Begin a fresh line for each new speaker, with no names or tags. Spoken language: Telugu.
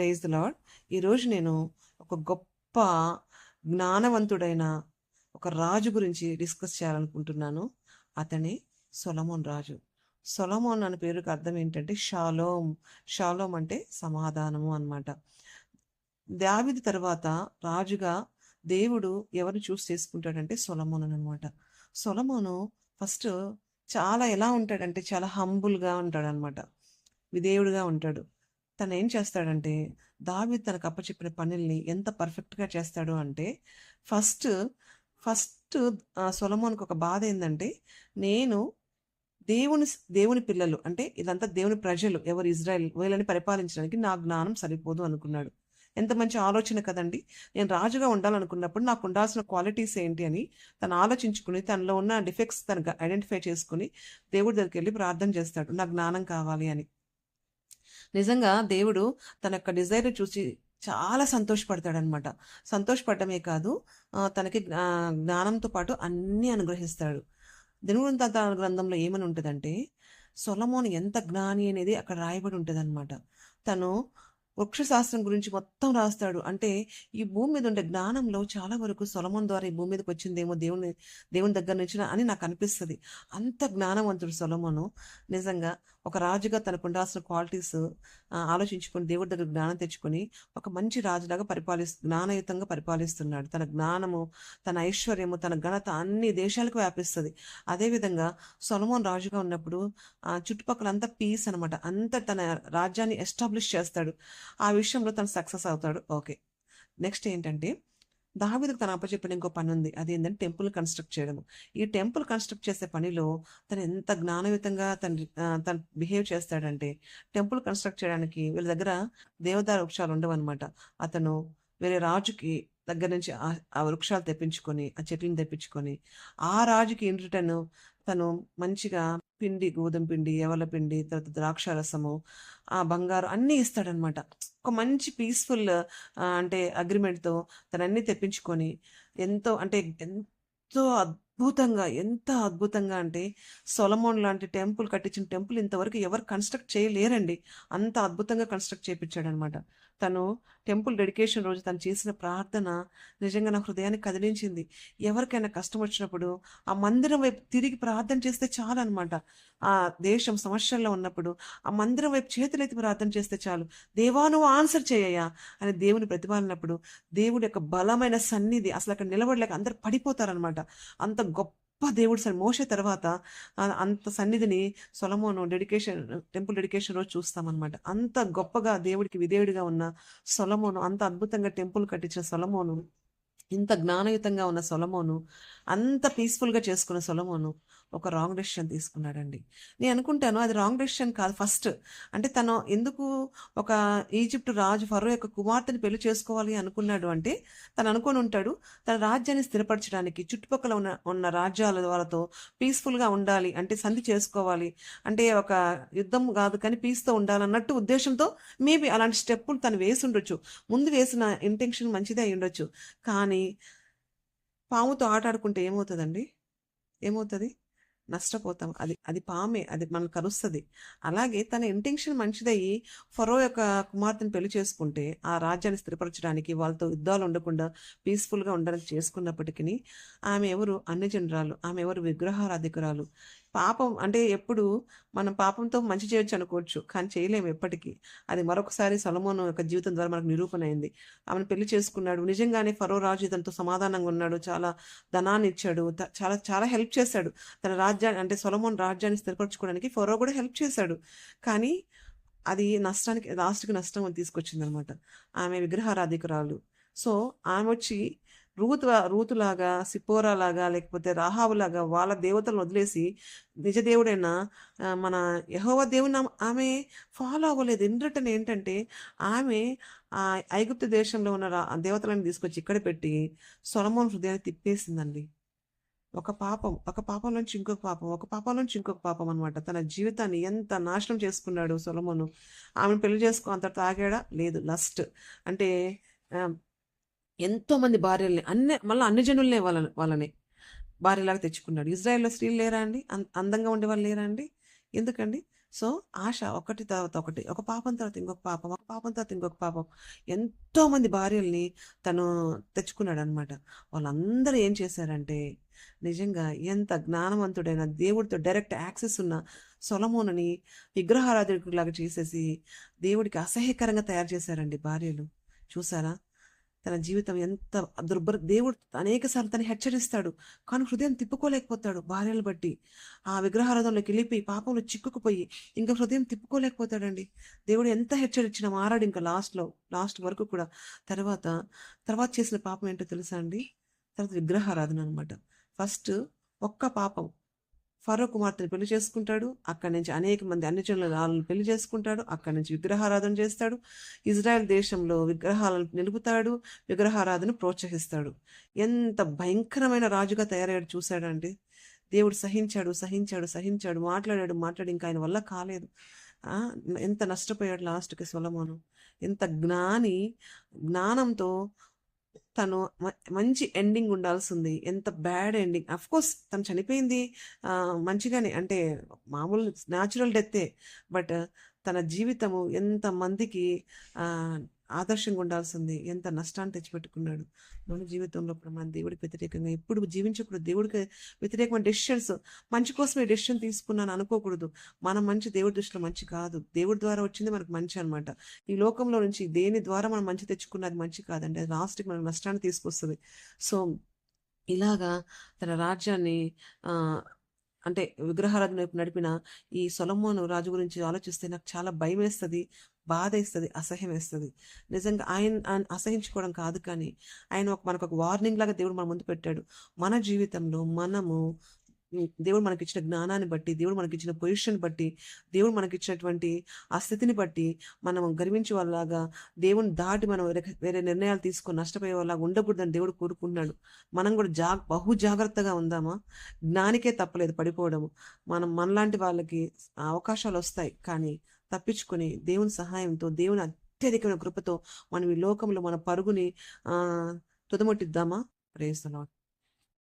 ప్రైజ్ ద లాడ్ ఈరోజు నేను ఒక గొప్ప జ్ఞానవంతుడైన ఒక రాజు గురించి డిస్కస్ చేయాలనుకుంటున్నాను. అతనే సొలమోన్ రాజు. సొలమోన్ అనే పేరుకి అర్థం ఏంటంటే షాలోం. షాలోం అంటే సమాధానము అనమాట దావిది తర్వాత రాజుగా దేవుడు ఎవరు చూస్ చేసుకుంటాడంటే సొలమోన్ అనమాట సొలమోను ఫస్ట్ చాలా ఎలా ఉంటాడంటే చాలా హంబుల్గా ఉంటాడనమాట విధేయుడుగా ఉంటాడు. తను ఏం చేస్తాడంటే దావి తనకు అప్పచెప్పిన పనుల్ని ఎంత పర్ఫెక్ట్గా చేస్తాడు అంటే ఫస్ట్ ఫస్ట్ సొలమోన్కి ఒక బాధ ఏంటంటే నేను దేవుని దేవుని పిల్లలు అంటే ఇదంతా దేవుని ప్రజలు ఎవరు ఇజ్రాయెల్ వీళ్ళని పరిపాలించడానికి నా జ్ఞానం సరిపోదు అనుకున్నాడు. ఎంత మంచి ఆలోచన కదండి. నేను రాజుగా ఉండాలనుకున్నప్పుడు నాకు ఉండాల్సిన క్వాలిటీస్ ఏంటి అని తను ఆలోచించుకుని తనలో ఉన్న డిఫెక్ట్స్ తనకు ఐడెంటిఫై చేసుకుని దేవుడి దగ్గరికి వెళ్ళి ప్రార్థన చేస్తాడు. నాకు జ్ఞానం కావాలి అని. నిజంగా దేవుడు తన యొక్క డిజైర్ చూసి చాలా సంతోషపడతాడనమాట. సంతోషపడటమే కాదు తనకి జ్ఞానంతో పాటు అన్నీ అనుగ్రహిస్తాడు. దినవృంత గ్రంథంలో ఏమని ఉంటుందంటే సొలమోన్ ఎంత జ్ఞాని అనేది అక్కడ రాయబడి ఉంటుంది తను వృక్షశాస్త్రం గురించి మొత్తం రాస్తాడు. అంటే ఈ భూమి మీద ఉండే జ్ఞానంలో చాలా వరకు సొలమన్ ద్వారా ఈ భూమి మీదకి వచ్చిందేమో దేవుని దేవుని దగ్గర నుంచి అని నాకు అనిపిస్తుంది. అంత జ్ఞానవంతుడు సొలమను. నిజంగా ఒక రాజుగా తనకు ఉండాల్సిన క్వాలిటీస్ ఆలోచించుకొని దేవుడి దగ్గర జ్ఞానం తెచ్చుకొని ఒక మంచి రాజులాగా పరిపాలిస్తు జ్ఞానయుతంగా పరిపాలిస్తున్నాడు. తన జ్ఞానము తన ఐశ్వర్యము తన ఘనత అన్ని దేశాలకు వ్యాపిస్తుంది. అదేవిధంగా సొలమోన్ రాజుగా ఉన్నప్పుడు ఆ చుట్టుపక్కల అంతా పీస్ అనమాట అంత తన రాజ్యాన్ని ఎస్టాబ్లిష్ చేస్తాడు. ఆ విషయంలో తను సక్సెస్ అవుతాడు. ఓకే. నెక్స్ట్ ఏంటంటే దావీదుకు తన అప్పచెప్పిన ఇంకో పని ఉంది. అది ఏంటంటే టెంపుల్ కన్స్ట్రక్ట్ చేయడం ఈ టెంపుల్ కన్స్ట్రక్ట్ చేసే పనిలో తను ఎంత జ్ఞానయుతంగా తను తను బిహేవ్ చేస్తాడంటే టెంపుల్ కన్స్ట్రక్ట్ చేయడానికి వీళ్ళ దగ్గర దేవదార వృక్షాలు ఉండవన్నమాట. అతను వేరే రాజుకి దగ్గర నుంచి ఆ ఆ వృక్షాలు తెప్పించుకొని ఆ చెట్లను తెప్పించుకొని ఆ రాజుకి ఇన్ తను మంచిగా పిండి గోధుమ పిండి ఎవల పిండి తర్వాత ద్రాక్ష రసము ఆ బంగారు అన్నీ ఇస్తాడనమాట. ఒక మంచి పీస్ఫుల్ అంటే అగ్రిమెంట్తో తనన్నీ తెప్పించుకొని ఎంతో అంటే ఎంతో అద్భుతంగా ఎంత అద్భుతంగా అంటే సొలమోన్ లాంటి టెంపుల్ కట్టించిన టెంపుల్ ఇంతవరకు ఎవరు కన్స్ట్రక్ట్ చేయలేరండి. అంత అద్భుతంగా కన్స్ట్రక్ట్ చేయించాడనమాట తను టెంపుల్ డెడికేషన్ రోజు తను చేసిన ప్రార్థన నిజంగా నా హృదయాన్ని కదిలించింది. ఎవరికైనా కష్టం వచ్చినప్పుడు ఆ మందిరం వైపు తిరిగి ప్రార్థన చేస్తే చాలు అనమాట ఆ దేశం సమస్యల్లో ఉన్నప్పుడు ఆ మందిరం వైపు చేతులెత్తి ప్రార్థన చేస్తే చాలు. దేవా నువ్వు ఆన్సర్ చేయయ్యా అని దేవుని ప్రతిపాలనప్పుడు దేవుడి యొక్క బలమైన సన్నిధి అసలు అక్కడ నిలబడలేక అందరు పడిపోతారనమాట. అంత గొప్ప దేవుడు సార్. మోసే తర్వాత అంత సన్నిధిని సొలమోను డెడికేషన్ టెంపుల్ డెడికేషన్ రోజు చూస్తామన్నమాట. అంత గొప్పగా దేవుడికి విధేయుడిగా ఉన్న సొలమోను అంత అద్భుతంగా టెంపుల్ కట్టించిన సొలమోను ఇంత జ్ఞానయుతంగా ఉన్న సొలమోను అంత పీస్ఫుల్గా చేసుకున్న సొలమోను ఒక రాంగ్ డెసిషన్ తీసుకున్నాడండి. నేను అనుకుంటాను అది రాంగ్ డెసిషన్ కాదు. ఫస్ట్ అంటే తను ఎందుకు ఒక ఈజిప్ట్ రాజు ఫరో యొక్క కుమార్తెని పెళ్ళి చేసుకోవాలి అనుకున్నాడు అంటే తను అనుకొని ఉంటాడు తన రాజ్యాన్ని స్థిరపరచడానికి చుట్టుపక్కల ఉన్న ఉన్న రాజ్యాల వాళ్ళతో పీస్ఫుల్గా ఉండాలి అంటే సంధి చేసుకోవాలి అంటే ఒక యుద్ధం కాదు కానీ పీస్తో ఉండాలన్నట్టు ఉద్దేశంతో మేబీ అలాంటి స్టెప్పులు తను వేసి ఉండొచ్చు. ముందు వేసిన ఇంటెన్షన్ మంచిదే అయి ఉండొచ్చు. కానీ పాముతో ఆటాడుకుంటే ఏమవుతుందండి? ఏమవుతుంది? నష్టపోతాం. అది అది పామే అది మనకు కలుస్తుంది అలాగే తన ఇంటెన్షన్ మంచిదయ్యి ఫరో యొక్క కుమార్తెను పెళ్ళి చేసుకుంటే ఆ రాజ్యాన్ని స్థిరపరచడానికి వాళ్ళతో యుద్ధాలు ఉండకుండా పీస్ఫుల్గా ఉండడానికి చేసుకున్నప్పటికీ ఆమె ఎవరు? అన్ని జనరాలు ఆమె ఎవరు? విగ్రహారాధికురాలు. పాపం అంటే ఎప్పుడు మనం పాపంతో మంచి చేయొచ్చు అనుకోవచ్చు. కానీ చేయలేము ఎప్పటికీ. అది మరొకసారి సొలమోను యొక్క జీవితం ద్వారా మనకు నిరూపణ అయింది. ఆమెను పెళ్ళి చేసుకున్నాడు. నిజంగానే ఫరో రాజు ఇతనితో సమాధానంగా ఉన్నాడు. చాలా ధనాన్ని ఇచ్చాడు. చాలా చాలా హెల్ప్ చేశాడు. తన రాజ్యాన్ని అంటే సొలమోన్ రాజ్యాన్ని స్థిరపరచుకోవడానికి ఫరో కూడా హెల్ప్ చేశాడు. కానీ అది నష్టానికి లాస్ట్కి నష్టం తీసుకొచ్చింది అనమాట ఆమె విగ్రహారాధికురాలు. సో ఆమె వచ్చి రూతు రూతులాగా సిపోరాలాగా లేకపోతే రాహావులాగా వాళ్ళ దేవతలను వదిలేసి నిజదేవుడైన మన యహోవ దేవుని ఆమె- ఫాలో అవ్వలేదు. ఎందుకంటే ఏంటంటే ఆమె ఆ ఐగుప్తు దేశంలో ఉన్న రా- దేవతలను తీసుకొచ్చి ఇక్కడ పెట్టి సొలమోన్ హృదయాన్ని తిప్పేసిందండి. ఒక పాపం ఒక పాపం నుంచి ఇంకొక పాపం ఒక పాపం నుంచి ఇంకొక పాపం అనమాట తన జీవితాన్ని ఎంత నాశనం చేసుకున్నాడు సొలమోను. ఆమెను పెళ్ళి చేసుకో అంత తాగాడా లేదు లస్ట్ అంటే ఎంతోమంది భార్యల్ని అన్ని మళ్ళీ అన్ని జనుల్నే వాళ్ళని వాళ్ళని భార్యలాగా తెచ్చుకున్నాడు. ఇజ్రాయెల్లో స్త్రీలు లేరా అండి? అందంగా ఉండే వాళ్ళు లేరా అండి? ఎందుకండి? సో ఆశ ఒకటి తర్వాత ఒకటి ఒక పాపం తర్వాత ఇంకొక పాపం ఒక పాపం తర్వాత ఇంకొక పాపం. ఎంతోమంది భార్యల్ని తను తెచ్చుకున్నాడు అనమాట వాళ్ళందరూ ఏం చేశారంటే నిజంగా ఎంత జ్ఞానవంతుడైన దేవుడితో డైరెక్ట్ యాక్సెస్ ఉన్న సొలమోనని విగ్రహారాధకులాగా చేసేసి దేవుడికి అసహ్యకరంగా తయారు చేశారండి భార్యలు. చూసారా? తన జీవితం ఎంత దుర్భర దేవుడు అనేక సార్లు తను హెచ్చరిస్తాడు. కానీ హృదయం తిప్పుకోలేకపోతాడు భార్యలు బట్టి. ఆ విగ్రహారాధనలోకి వెళ్ళిపోయి పాపంలో చిక్కుకుపోయి ఇంకా హృదయం తిప్పుకోలేకపోతాడండి. దేవుడు ఎంత హెచ్చరించినా మారాడు ఇంకా లాస్ట్లో లాస్ట్ వరకు కూడా. తర్వాత తర్వాత చేసిన పాపం ఏంటో తెలుసా అండి? తర్వాత విగ్రహారాధన అనమాట ఫస్ట్ ఒక్క పాపం ఫరో కుమార్తెని పెళ్ళి చేసుకుంటాడు. అక్కడి నుంచి అనేక మంది అన్ని రాళ్ళను పెళ్ళి చేసుకుంటాడు. అక్కడి నుంచి విగ్రహారాధన చేస్తాడు. ఇజ్రాయెల్ దేశంలో విగ్రహాలను నిలుపుతాడు. విగ్రహారాధన ప్రోత్సహిస్తాడు. ఎంత భయంకరమైన రాజుగా తయారయ్యాడు చూశాడంటే దేవుడు సహించాడు సహించాడు సహించాడు మాట్లాడాడు మాట్లాడి ఇంకా ఆయన వల్ల కాలేదు. ఎంత నష్టపోయాడు లాస్ట్కి సొలమాను. ఎంత జ్ఞాని జ్ఞానంతో తను మ- మంచి ఎండింగ్ ఉండాల్సింది. ఎంత బ్యాడ్ ఎండింగ్ అఫ్ కోర్స్ తను చనిపోయింది మంచిగానే అంటే మామూలు న్యాచురల్ డెత్తే బట్ తన జీవితము ఎంత మందికి ఆదర్శంగా ఉండాల్సింది. ఎంత నష్టాన్ని తెచ్చిపెట్టుకున్నాడు. మన జీవితంలో కూడా మన దేవుడికి వ్యతిరేకంగా ఎప్పుడు జీవించకూడదు దేవుడికి వ్యతిరేకమైన డెసిషన్స్ మంచి కోసమే డెసిషన్ తీసుకున్నాను అనుకోకూడదు. మనం మంచి దేవుడి దృష్టిలో మంచి కాదు. దేవుడి ద్వారా వచ్చింది మనకు మంచి అనమాట ఈ లోకంలో నుంచి దేని ద్వారా మనం మంచి తెచ్చుకున్నది మంచి కాదండి. అది లాస్ట్కి మనకు నష్టాన్ని తీసుకొస్తుంది. సో ఇలాగా తన రాజ్యాన్ని అంటే విగ్రహారాధన వైపు నడిపిన ఈ సొలమోను రాజు గురించి ఆలోచిస్తే నాకు చాలా భయం వేస్తుంది బాధ వేస్తుంది అసహ్యం వేస్తుంది నిజంగా ఆయన ఆయన అసహించుకోవడం కాదు కానీ ఆయన ఒక మనకు ఒక వార్నింగ్ లాగా దేవుడు మన ముందు పెట్టాడు. మన జీవితంలో మనము దేవుడు మనకి ఇచ్చిన జ్ఞానాన్ని బట్టి దేవుడు మనకి ఇచ్చిన పొజిషన్ బట్టి దేవుడు మనకి ఇచ్చినటువంటి ఆ స్థితిని బట్టి మనం గర్వించే వాళ్ళలాగా దేవుని దాటి మనం వేరే వేరే నిర్ణయాలు తీసుకొని నష్టపోయే వాళ్ళగా ఉండకూడదని దేవుడు కోరుకుంటున్నాడు. మనం కూడా జా బహు జాగ్రత్తగా ఉందామా? జ్ఞానికే తప్పలేదు పడిపోవడము. మనం మనలాంటి వాళ్ళకి అవకాశాలు వస్తాయి కానీ తప్పించుకొని దేవుని సహాయంతో దేవుని అత్యధికమైన కృపతో మనం ఈ లోకంలో మన పరుగుని తుదమట్టిద్దామా? తుదముట్టిద్దామా ప్రేస్తున్నాం